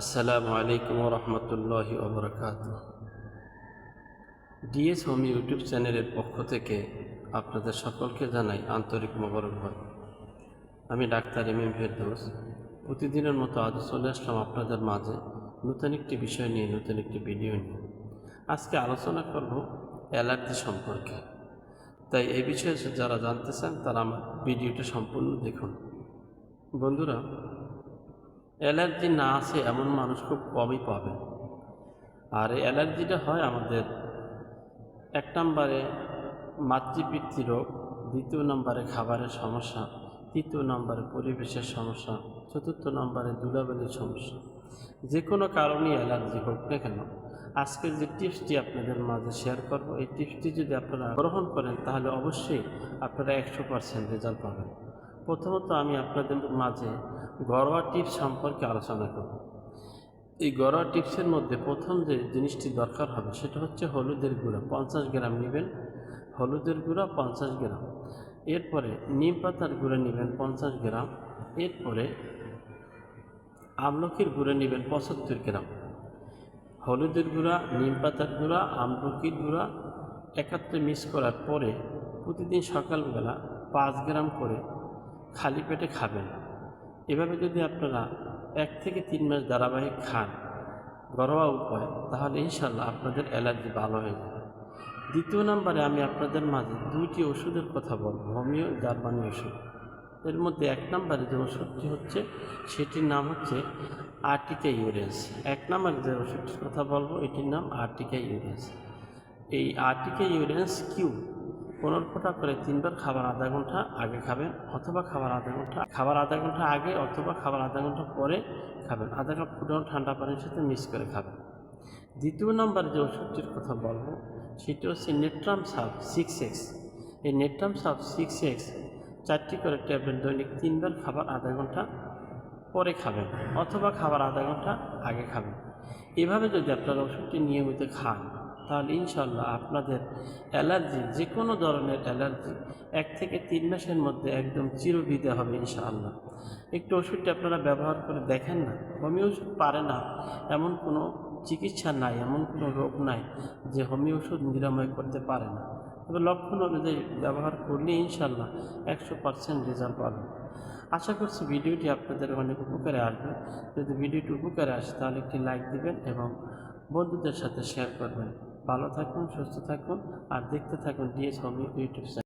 আসসালামু আলাইকুম রহমতুল্লাহি ওবরাকাত। ডিএস হোম ইউটিউব চ্যানেলের পক্ষ থেকে আপনাদের সকলকে জানাই আন্তরিক মোবারকবাদ। আমি ডাক্তার এম এম ফেরদৌস। প্রতিদিনের মতো আজ চলে আসলাম আপনাদের মাঝে নতুন একটি বিষয় নিয়ে, নতুন একটি ভিডিও নিয়ে। আজকে আলোচনা করব অ্যালার্জি সম্পর্কে। তাই এই বিষয়ে যারা জানতে চান তারা আমার ভিডিওটা সম্পূর্ণ দেখুন। বন্ধুরা অ্যালার্জি না আছে এমন মানুষ খুব কমই পাবে। আর এই অ্যালার্জিটা হয় আমাদের এক নম্বরে মাতৃপিতৃ রোগ, দ্বিতীয় নম্বরে খাবারের সমস্যা, তৃতীয় নম্বরে পরিবেশের সমস্যা, চতুর্থ নম্বরে ধুলাবালির সমস্যা। যে কোনো কারণে অ্যালার্জি হোক না কেন, আজকের যে টিপসটি আপনাদের মাঝে শেয়ার করব, এই টিপসটি যদি আপনারা গ্রহণ করেন, তাহলে অবশ্যই আপনারা একশো পার্সেন্ট রেজাল্ট পাবেন। প্রথমত আমি আপনাদের মাঝে ঘরোয়া টিপস সম্পর্কে আলোচনা করব। এই ঘরোয়া টিপসের মধ্যে প্রথম যে জিনিসটি দরকার হবে সেটা হচ্ছে হলুদের গুঁড়া। পঞ্চাশ গ্রাম নেবেন। হলুদের গুঁড়া পঞ্চাশ গ্রাম। এরপরে নিম পাতার গুঁড়া নেবেন পঞ্চাশ গ্রাম। এরপরে আমলকির গুঁড়া নেবেন পঁচাত্তর গ্রাম। হলুদের গুঁড়া, নিম পাতার গুঁড়া, আমলকির গুঁড়া একাত্রে মিক্স করার পরে প্রতিদিন সকালবেলা পাঁচ গ্রাম করে খালি পেটে খাবেন। এভাবে যদি আপনারা এক থেকে তিন মাস ধারাবাহিক খান, ঘরোয়া উপায়, তাহলে ইনশাল্লাহ আপনাদের অ্যালার্জি ভালো হয়ে যাবে। দ্বিতীয় নম্বরে আমি আপনাদের মাঝে দুইটি ওষুধের কথা বলব, হোমিও জার্মানি ওষুধ। এর মধ্যে এক নম্বরে যে ওষুধটি হচ্ছে, সেটির নাম হচ্ছে আর্টিকা ইউরেন্স। এক নম্বরে যে ওষুধটির কথা বলব, এটির নাম আর্টিকা ইউরেন্স। এই আর্টিকা ইউরেন্স কিউ? পনেরো ফোঁটা করে তিনবার খাবার আধা ঘণ্টা আগে খাবেন অথবা খাবার আধা ঘণ্টা, খাবার আধা ঘণ্টা আগে অথবা খাবার আধা ঘণ্টা পরে খাবেন। আধা কাপ ফুটানো ঠান্ডা পানির সাথে মিক্স করে খাবেন। দ্বিতীয় নম্বরে যে ওষুধটির কথা বলব, সেটি হচ্ছে নেট্রাম সাপ সিক্স এক্স। এই নেট্রাম সাপ সিক্স এক্স চারটি করে ট্যাবলেট দৈনিক তিনবার খাবার আধা ঘণ্টা পরে খাবেন অথবা খাবার আধা ঘণ্টা আগে খাবেন। এভাবে যদি আপনারা ওষুধটি নিয়মিত খান তাহলে ইনশাল্লাহ আপনাদের অ্যালার্জি যে কোনো ধরনের অ্যালার্জি, এক থেকে তিন মাসের মধ্যে একদম চিরবিদে হবে ইনশাআল্লাহ। একটু ওষুধটি আপনারা ব্যবহার করে দেখেন না, হোমিও ওষুধ পারে না, এমন কোনো চিকিৎসা নাই, এমন কোনো রোগ নাই যে হোমিও ওষুধ নিরাময় করতে পারে না। তবে লক্ষণ অনুযায়ী ব্যবহার করলে ইনশাল্লাহ একশো পার্সেন্ট রেজাল্ট পাবেন। আশা করছি ভিডিওটি আপনাদের অনেক উপকারে আসবে। যদি ভিডিওটি উপকারে আসে তাহলে একটি লাইক দিবেন এবং বন্ধুদের সাথে শেয়ার করবেন। ভালো থাকুন সুস্থ থাকুন আর দেখতে থাকুন ডিএস হোমিও ইউটিউব